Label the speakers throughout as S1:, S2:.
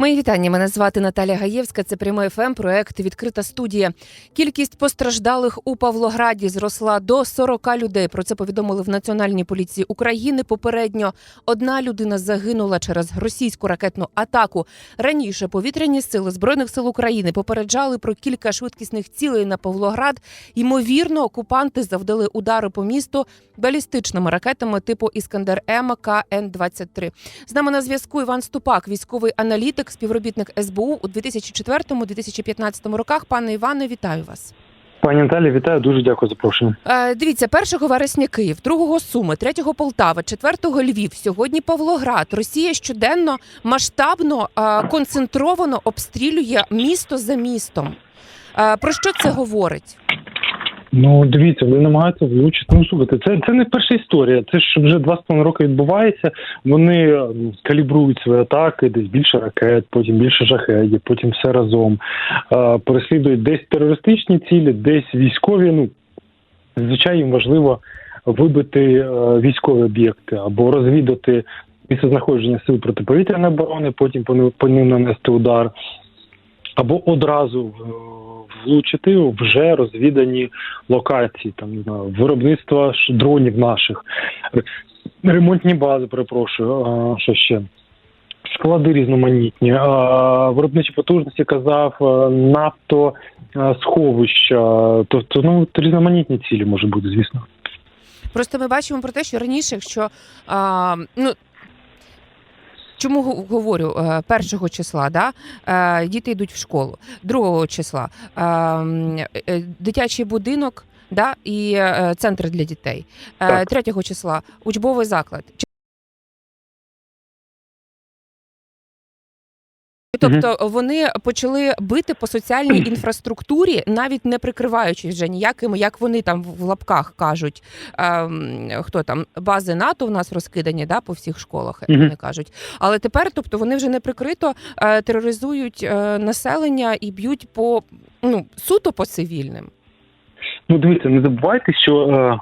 S1: Мої вітання. Мене звати Наталя Гаєвська. Це прямий ФМ, проект Відкрита студія. Кількість постраждалих у Павлограді зросла до 40 людей. Про це повідомили в Національній поліції України. Попередньо одна людина загинула через російську ракетну атаку. Раніше повітряні сили збройних сил України попереджали про кілька швидкісних цілей на Павлоград. Ймовірно, окупанти завдали удари по місту балістичними ракетами типу Іскандер М КН 23 З нами на зв'язку Іван Ступак, військовий аналітик, співробітник СБУ у 2004-2015 роках. Пане Іване, вітаю вас.
S2: Пані Наталі, вітаю, дуже дякую за запрошення.
S1: Е, дивіться, 1 вересня Київ, 2 Суми, 3 Полтава, 4 Львів, сьогодні Павлоград. Росія щоденно масштабно е, концентровано обстрілює місто за містом. Е, про що це говорить?
S2: Ну дивіться, вони намагаються влучити. Ну слухайте, це це не перша історія. Це ж вже два з половиною роки відбувається. Вони калібрують свої атаки, десь більше ракет, потім більше жахедів, потім все разом. Е, переслідують десь терористичні цілі, десь військові. Ну зазвичай їм важливо вибити е, військові об'єкти або розвідати місце знаходження сил протиповітряної оборони, потім по ним нанести удар, або одразу е, влучити вже розвідані локації, там виробництва дронів наших, ремонтні бази, перепрошую, що ще. Склади різноманітні, виробничі потужності казав, нафто сховища, тобто ну різноманітні цілі може бути, звісно.
S1: Просто ми бачимо про те, що раніше, якщо ну. Чому говорю е, першого числа, да? е, діти йдуть в школу, другого числа е, м, е, дитячий будинок да? і центр для дітей, третього числа учбовий заклад. Тобто вони почали бити по соціальній інфраструктурі, навіть не прикриваючись вже ніякими, як вони там в лапках кажуть, ем, хто там бази НАТО в нас розкидані да, по всіх школах, як
S2: Мгм.
S1: вони кажуть. Але тепер, тобто, вони вже не прикрито е, тероризують е, населення і б'ють по ну суто по цивільним.
S2: Ну, дивіться, не забувайте, що е,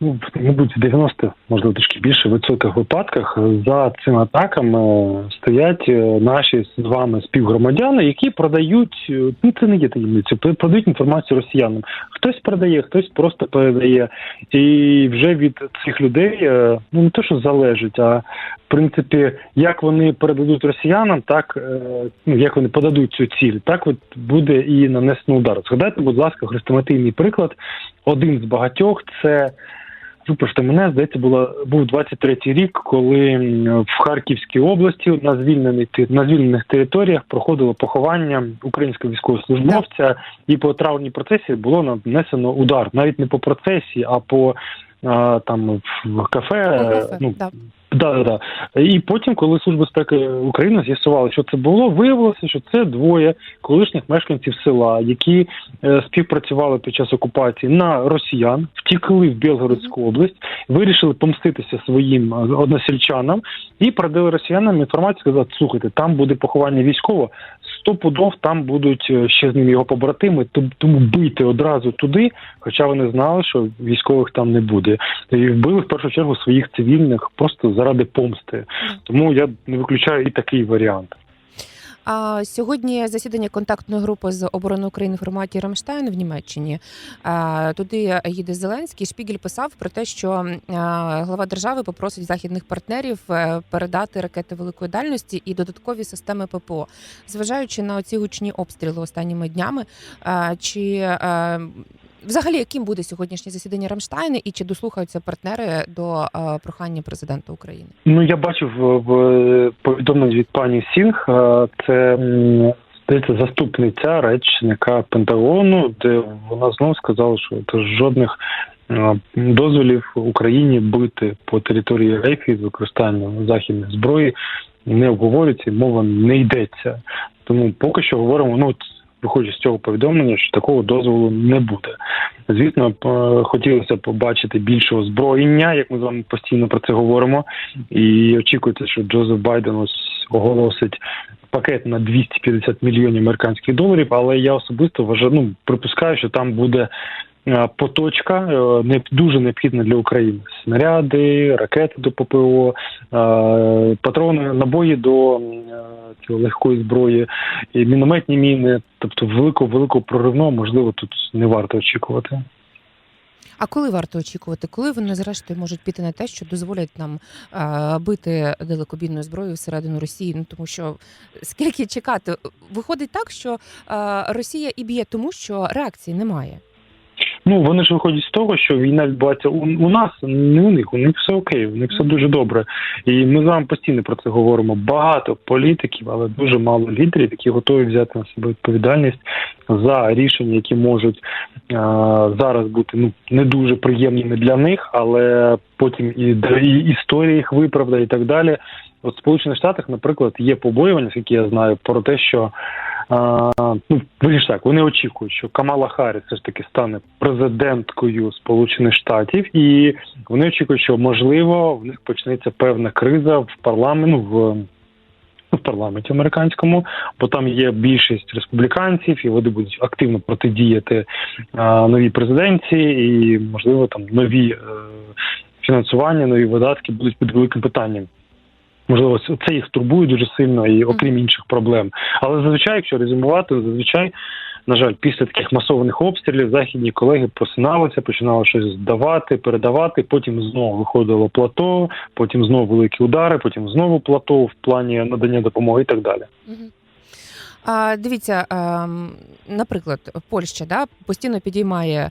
S2: ну, мабуть, в 90, можливо, трішки більше відсотках випадках за цими атаками е, стоять е, наші з вами співгромадяни, які продають. е, Ну це не є таємницю, пр- продають інформацію росіянам. Хтось продає, хтось просто передає. І вже від цих людей е, ну не те, що залежить, а в принципі, як вони передадуть росіянам, так е, ну як вони подадуть цю ціль, так от буде і нанесено удар. Згадайте, будь ласка, хрестоматийний приклад. Один з багатьох це. Випросте мене, здається, було був 23-й рік, коли в Харківській області на звільнених на звільнених територіях проходило поховання українського військовослужбовця, і по травній процесії було нанесено удар, навіть не по процесі, а по а, там в кафе.
S1: Кафе,
S2: ну
S1: да.
S2: Да, да, да. І потім, коли Служба безпеки України з'ясувала, що це було, виявилося, що це двоє колишніх мешканців села, які е, співпрацювали під час окупації на росіян, втікли в Білгородську область, вирішили помститися своїм е, односельчанам і передали росіянам інформацію, сказати, слухайте, там буде поховання військово, пудов там будуть е, ще з ним його побратими, том- тому бийте одразу туди, хоча вони знали, що військових там не буде. І вбили в першу чергу своїх цивільних просто заради помсти. Тому я не виключаю і такий варіант.
S1: А сьогодні засідання контактної групи з оборони України в форматі Рамштайн в Німеччині. Туди їде Зеленський. Шпігель писав про те, що глава держави попросить західних партнерів е, передати ракети великої дальності і додаткові системи ППО, зважаючи на оці гучні обстріли останніми днями. Чи е, взагалі яким буде сьогоднішнє засідання Рамштайну і чи дослухаються партнери до е, прохання президента України?
S2: Ну я бачив в, в повідомленні від пані Сінг. е, Це здається заступниця речника Пентагону, де вона знову сказала, що це жодних е, дозволів Україні бити по території Рейфі з використанням західної зброї не обговорюється, мова не йдеться. Тому поки що говоримо, ну виходячи з цього повідомлення, що такого дозволу не буде. Звісно, хотілося б побачити більше озброєння, як ми з вами постійно про це говоримо. І очікується, що Джозеф Байден ось оголосить пакет на 250 мільйонів американських доларів. Але я особисто вважаю, ну припускаю, що там буде е, поточка, е, не дуже необхідна для України. Снаряди, ракети до ППО, е, патрони, набої до цього легкої зброї, і мінометні міни. Тобто, великого великого проривного можливо тут не варто очікувати.
S1: А коли варто очікувати? Коли вони зрештою можуть піти на те, що дозволять нам а, бити далекобійною зброєю всередину Росії? Ну тому що скільки чекати? Виходить так, що а, Росія і б'є, тому що реакції немає.
S2: Ну вони ж виходять з того, що війна відбувається у, у нас, не у них. У них все окей, у них все дуже добре. І ми з вами постійно про це говоримо. Багато політиків, але дуже мало лідерів, які готові взяти на себе відповідальність за рішення, які можуть а, зараз бути ну не дуже приємними для них, але потім і, і історія їх виправдає і так далі. От в Сполучених Штатах, наприклад, є побоювання, скільки я знаю, про те, що ну виріш так, вони очікують, що Камала Харріс все ж таки стане президенткою Сполучених Штатів, і вони очікують, що можливо в них почнеться певна криза в парламент, ну, в. В парламенті американському, бо там є більшість республіканців, і вони будуть активно протидіяти а, новій президенції, і можливо там нові е, фінансування, нові видатки будуть під великим питанням. Можливо, це їх турбує дуже сильно, і окрім інших проблем. Але зазвичай, якщо резюмувати, зазвичай, на жаль, після таких масованих обстрілів західні колеги просиналися, починали щось здавати, передавати. Потім знову виходило плато, потім знову великі удари, потім знову плато в плані надання допомоги і так далі.
S1: А, дивіться, ем, наприклад, Польща да, постійно підіймає е,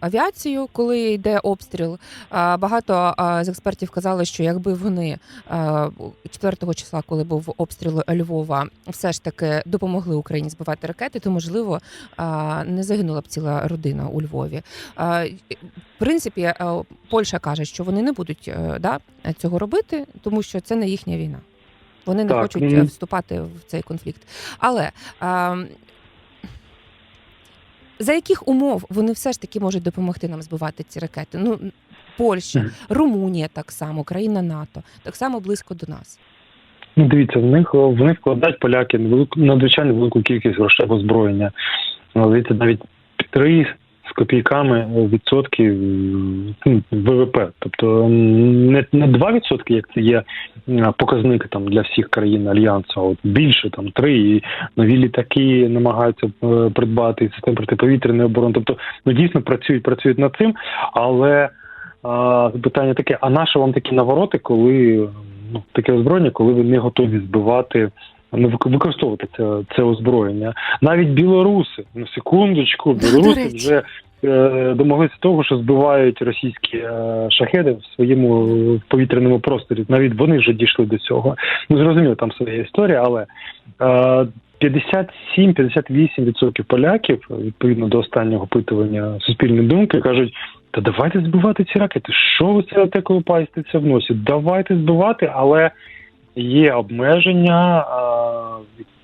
S1: авіацію, коли йде обстріл. А, багато е, з експертів казали, що якби вони е, 4 числа, коли був обстріл Львова, все ж таки допомогли Україні збивати ракети, то можливо е, не загинула б ціла родина у Львові. Е, в принципі, е, Польща каже, що вони не будуть е, да, цього робити, тому що це не їхня війна. Вони не
S2: Так,
S1: хочуть е, вступати в цей конфлікт. Але а, за яких умов вони все ж таки можуть допомогти нам збивати ці ракети? Ну, Польща, Румунія так само, країна НАТО, так само близько до нас.
S2: Ну, дивіться, в них в них вкладають поляки невелику надзвичайно велику кількість грошей озброєння. Дивіться, навіть три з копійками відсотки ну, ВВП. Тобто не, не 2%, як це є показник там для всіх країн альянсу, а от більше там три і нові літаки намагаються е, придбати систем протиповітряної оборони. Тобто, ну дійсно працюють, працюють над цим, але а, питання таке: а наше вам такі навороти, коли ну таке озброєння, коли ви не готові збивати, не використовувати це, це озброєння? Навіть білоруси, ну секундочку, білоруси вже домоглися того, що збивають російські е, шахеди в своєму е, повітряному просторі. Навіть вони вже дійшли до цього. Ну зрозуміло, там своя історія, але. Е, 57-58% поляків, відповідно до останнього опитування суспільної думки, кажуть: та давайте збивати ці ракети. Що ви це атакою паститься в носі? Давайте збивати, але є обмеження,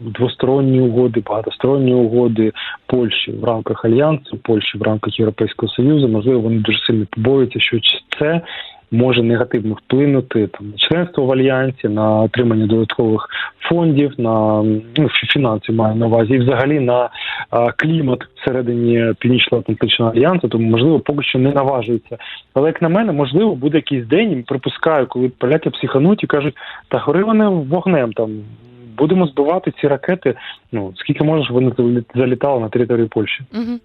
S2: двосторонні угоди, багатосторонні угоди Польщі в рамках альянсу, Польщі в рамках Європейського Союзу. Можливо, вони дуже сильно побоюються, що це може негативно вплинути там на членство в альянсі, на отримання додаткових фондів, на ну, фі- фінанси маю на увазі, і взагалі на а, клімат всередині Північно-Атлантичного альянсу, тому можливо поки що не наважується. Але як на мене, можливо, буде якийсь день, припускаю, коли поляки психануть і кажуть, та гори вони вогнем там. Будемо збивати ці ракети. Ну скільки можеш вони залі- залітали на територію Польщі?
S1: Угу.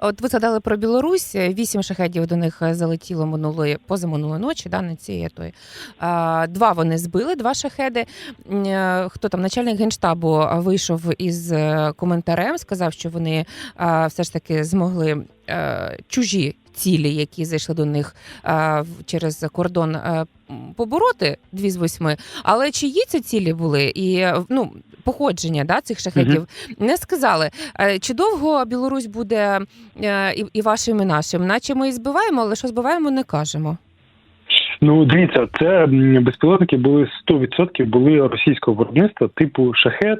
S1: От ви згадали про Білорусь. Вісім шахедів до них залетіло минулої позаминулої ночі, да, на цієї тої. Два вони збили, два шахеди. Е, Хто там, начальник генштабу вийшов із е, коментарем, сказав, що вони все ж таки змогли е, чужі. Цілі, які зайшли до них а, через кордон а, побороти дві з восьми. Але чиї це цілі були, і е, ну походження да, цих шахедів не сказали. Е, Чи довго Білорусь буде е, і, і вашим, і нашим? Наче ми і збиваємо, але що збиваємо, не кажемо.
S2: Ну, дивіться, це безпілотники були 100% були російського виробництва, типу шахет.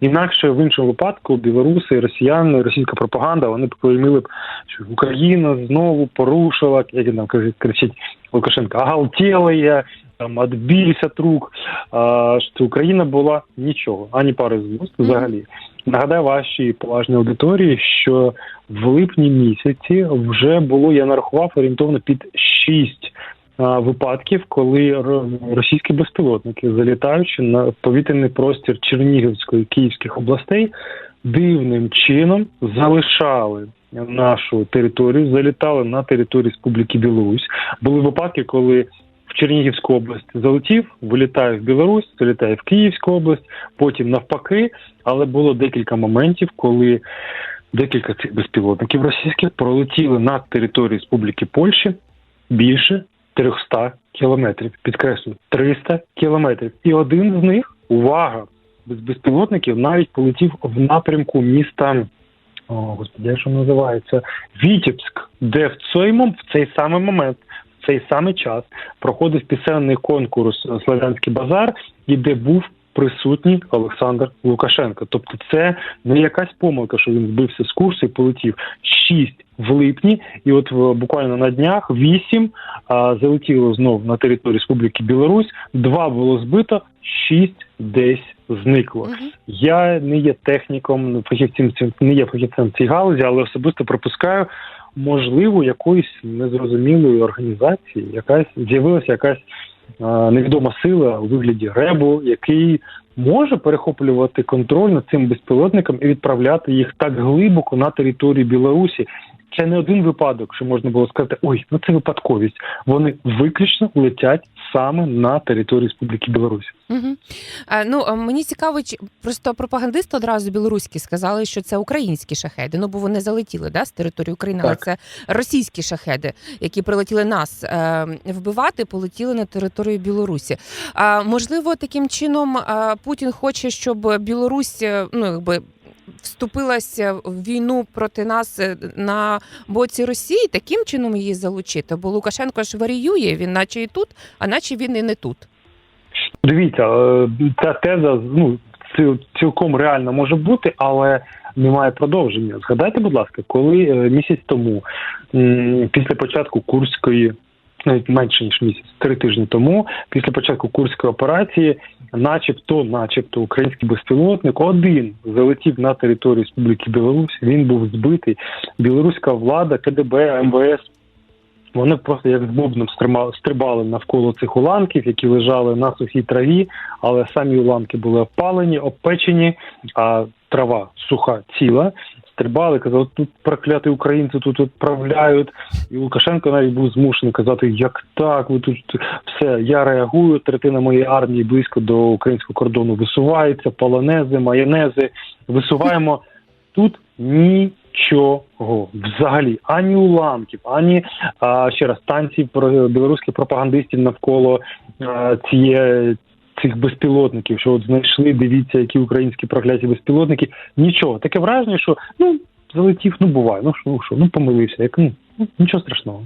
S2: Інакше в іншому випадку білоруси, росіяни, російська пропаганда, вони поклеймили б, що Україна знову порушила, як там каже- кричить Лукашенко, оголтілає, там отбились от рук. А, що Україна була нічого, ані пари з вуст взагалі. Нагадаю вашій поважній аудиторії, що в липні місяці вже було, я нарахував орієнтовно під шість а, випадків, коли російські безпілотники, залітаючи на повітряний простір Чернігівської Київських областей, дивним чином залишали нашу територію, залітали на територію Республіки Білорусь. Були випадки, коли в Чернігівську область залетів, вилітає в Білорусь, залітає в Київську область, потім навпаки. Але було декілька моментів, коли декілька цих безпілотників російських пролетіли над територією Республіки Польщі більше 300 кілометрів. Підкреслюю, 300 кілометрів. І один з них, увага, без безпілотників навіть полетів в напрямку міста. О, господи, же називається Вітебськ, де в цей в цей самий момент, в цей самий час проходив пісенний конкурс е, Славянський базар, і де був присутній Олександр Лукашенко. Тобто, це не якась помилка, що він збився з курсу і полетів. Шість в липні, і от буквально на днях вісім а, залетіло знов на територію Республіки Білорусь. Два було збито, шість десь зникло.
S1: Мгм.
S2: Я не є техніком, фахівцем цим- не є фахівцем цій галузі, але особисто припускаю, можливо, якоїсь незрозумілої організації, якась з'явилася якась невідома сила у вигляді ребу, який може перехоплювати контроль над цим безпілотником і відправляти їх так глибоко на територію Білорусі. Це не один випадок, що можна було сказати, ой, ну це випадковість. Вони виключно летять саме на територію Республіки Білорусь.
S1: Угу. А, ну мені цікаво, чи просто пропагандисти одразу білоруські сказали, що це українські шахеди. Ну бо вони залетіли да, з території України, але це російські шахеди, які прилетіли нас е, вбивати, полетіли на територію Білорусі. А можливо, таким чином а, Путін хоче, щоб Білорусь е, ну якби. Вступилася в війну проти нас е, на боці Росії, таким чином її залучити. Бо Лукашенко ж варіює, він наче і тут, а наче він і не тут.
S2: Дивіться, е, ця теза ну ці- цілком реально може бути, але немає продовження. Згадайте, будь ласка, коли е, місяць тому, після початку курської, навіть менше ніж місяць, три тижні тому, після початку курської операції, начебто, начебто, український безпілотник один залетів на територію Республіки Білорусь. Він був збитий. Білоруська влада, КДБ, МВС вони просто як з бубном стрибали навколо цих уламків, які лежали на сухій траві, але самі уламки були опалені, обпечені, а трава суха ціла. Стрибали, казали, тут прокляті українці тут відправляють. І Лукашенко навіть був змушений казати, як так, ви тут все, я реагую. Третина моєї армії близько до українського кордону висувається, полонези, майонези. Висуваємо тут нічого взагалі, ані уламків, ані а, ще раз станцій про білоруських пропагандистів навколо а, цієї. Цих безпілотників, що от знайшли, дивіться, які українські прокляті безпілотники. Нічого, таке враження, що ну залетів, ну буває, ну що, ну що, ну помилився, як ну нічого страшного.